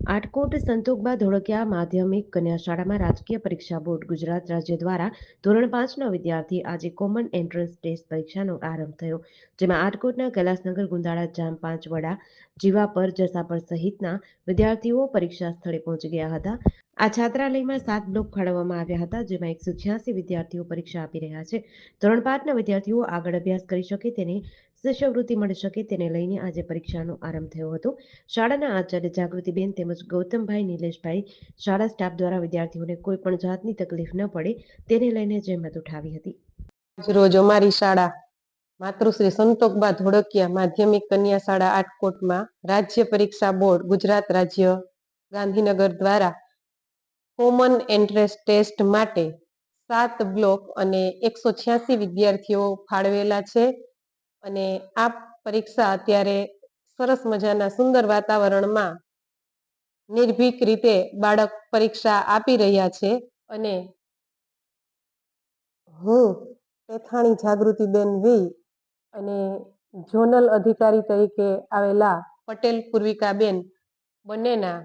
આટકોટ સંતોકબા ધોળકિયા માધ્યમિક કન્યા શાળામાં રાજકીય પરીક્ષા બોર્ડ ગુજરાત રાજ્ય દ્વારા ધોરણ પાંચના વિદ્યાર્થી આજે કોમન એન્ટ્રન્સ ટેસ્ટ પરીક્ષાનો આરંભ થયો, જેમાં આટકોટના કૈલાસનગર ગુંદાળા જામ પાંચ વડા જીવાપર જસાપર સહિતના વિદ્યાર્થીઓ પરીક્ષા સ્થળે પહોંચી ગયા હતા. આ છાત્રાલયમાં સાત બ્લોક ફાળવવામાં આવ્યા હતા, જેમાં એકસો છ્યાસી વિદ્યાર્થીઓ પરીક્ષા આપી રહ્યા છે. ધોરણ પાંચના વિદ્યાર્થીઓ આગળ અભ્યાસ કરી શકે તેને શિષ્યવૃત્તિ મળી શકે તેને લઈને આજે પરીક્ષાનો આરંભ થયો હતો. શાળાના આચાર્ય જાગૃતિબેન તેમજ ગૌતમભાઈ નિલેશભાઈ શાળા સ્ટાફ દ્વારા વિદ્યાર્થીઓને કોઈ પણ જાતની તકલીફ ન પડે તેને લઈને જહેમત ઉઠાવી હતી. રોજ અમારી શાળા માતૃશ્રી સંતોકબા ધોળકિયા માધ્યમિક કન્યા શાળા આટકોટમાં રાજ્ય પરીક્ષા બોર્ડ ગુજરાત રાજ્ય ગાંધીનગર દ્વારા કોમન એન્ટ્રન્સ ટેસ્ટ માટે સાત બ્લોક અને એકસો છ્યાસી વિદ્યાર્થીઓ ફાળવેલા છે. અને આ પરીક્ષા અત્યારે સરસ મજાના સુંદર વાતાવરણમાં નિર્ભીક રીતે બાળક પરીક્ષા આપી રહ્યા છે અને હું પેથાણી જાગૃતિબેન વી અને ઝોનલ અધિકારી તરીકે આવેલા પટેલ પૂર્વિકાબેન બંનેના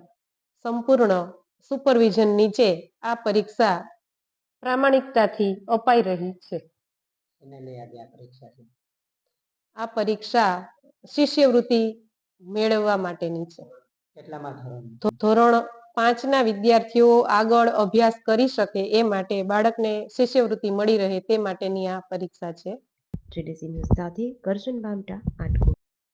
સંપૂર્ણ સુપરવિઝન નીચે આ પરીક્ષા પ્રામાણિકતાથી અપાઈ રહી છે. આ પરીક્ષા શિષ્યવૃત્તિ મેળવવા માટેની છે. ધોરણ? પાંચ ના પાંચના વિદ્યાર્થીઓ આગળ અભ્યાસ કરી શકે એ માટે બાળકને શિષ્યવૃત્તિ મળી રહે તે માટેની આ પરીક્ષા છે. જીડીસી ન્યૂઝ સાથે કરશન બામટા આટકોટ